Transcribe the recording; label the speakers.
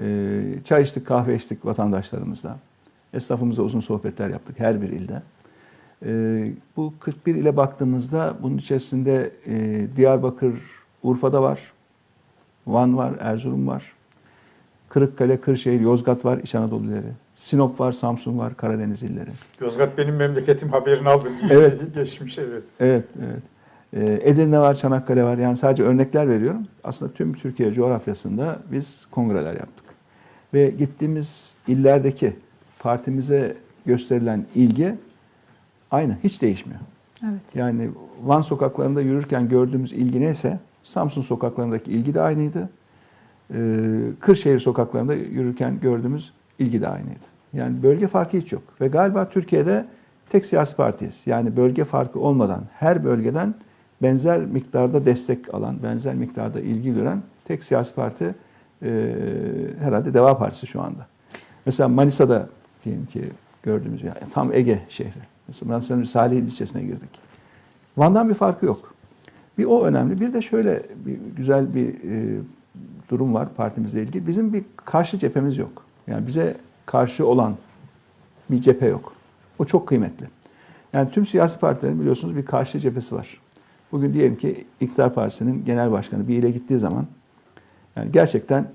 Speaker 1: E, çay içtik, kahve içtik vatandaşlarımızla. Esnafımızla uzun sohbetler yaptık her bir ilde. E, bu 41 ile baktığımızda bunun içerisinde e, Diyarbakır, Urfa'da var, Van var, Erzurum var, Kırıkkale, Kırşehir, Yozgat var, İç Anadolu illeri. Sinop var, Samsun var, Karadeniz illeri.
Speaker 2: Yozgat benim memleketim haberini aldım.
Speaker 1: Evet.
Speaker 2: Geçmiş evet.
Speaker 1: Evet, evet. Ee, Edirne var, Çanakkale var. Yani sadece örnekler veriyorum. Aslında tüm Türkiye coğrafyasında biz kongreler yaptık. Ve gittiğimiz illerdeki partimize gösterilen ilgi aynı, hiç değişmiyor.
Speaker 3: Evet.
Speaker 1: Yani Van sokaklarında yürürken gördüğümüz ilgi neyse Samsun sokaklarındaki ilgi de aynıydı. Ee, Kırşehir sokaklarında yürürken gördüğümüz ilgi de aynıydı. Yani bölge farkı hiç yok. Ve galiba Türkiye'de tek siyasi partiyiz. Yani bölge farkı olmadan her bölgeden benzer miktarda destek alan, benzer miktarda ilgi gören tek siyasi parti e, herhalde Deva Partisi şu anda. Mesela Manisa'da diyelim ki gördüğümüz yani tam Ege şehri. Mesela Manisa'nın Salih ilçesine girdik. Van'dan bir farkı yok. Bir o önemli. Bir de şöyle bir güzel bir e, durum var partimizle ilgili. Bizim bir karşı cephemiz yok. Yani bize karşı olan bir cephe yok. O çok kıymetli. Yani tüm siyasi partilerin biliyorsunuz bir karşı cephesi var. Bugün diyelim ki İktidar Partisi'nin genel başkanı bir ile gittiği zaman yani gerçekten